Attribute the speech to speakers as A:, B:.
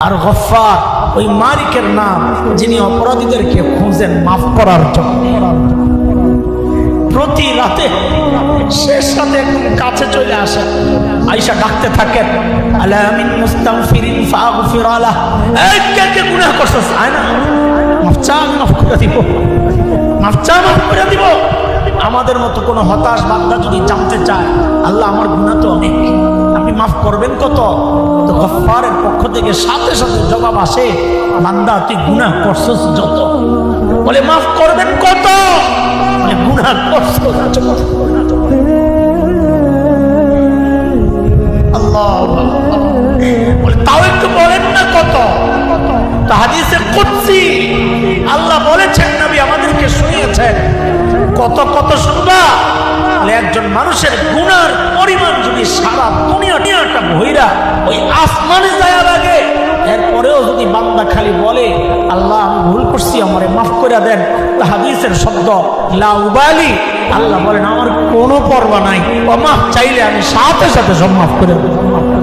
A: আর গফার ওই মালিকের নাম যিনি অপরাধীদেরকে খুঁজেন, মাফ করার জন্য। প্রতি রাতে শেষ রাতে কাছে চলে আসে। আইসা ডাকতে থাকেন আলামিন মুস্তাগফিরিন ফাগফির আলা। এই, কে গুনাহ করছস আয় না। মাফ চা, আমি মাফ করে দিব। মাফ চা, মাফ করে দিব। আমাদের মতো কোনো হতাশ বান্দা যদি জানতে চায়, আল্লাহ, আমার গুনাহ তো মাফ করবেন কত? তো গফফারের পক্ষ থেকে সাথে সাথে জবাব আসে, বান্দা, তুই গুনাহ করছস যত। বলে, মাফ করবেন কত? করছস তাও একটু বলেন না কত? আল্লাহ বলেছেন, নবী আমাদেরকে শুনিয়েছেন। কত কত শুনবা? একজন মানুষের গুণার পরিমাণ যদি সারা দুনিয়া ভৈরা ওই আসমানে যায় লাগে। এরপরেও যদি বান্দা খালি বলে, আল্লাহ, আমি ভুল করছি, আমারে মাফ করে দেন। হাদিসের শব্দ লাউবালি আল্লাহ বলেন, আমার কোনো পর্বা নাই। ও মাফ চাইলে আমি সাথে সাথে সব মাফ করে দেব।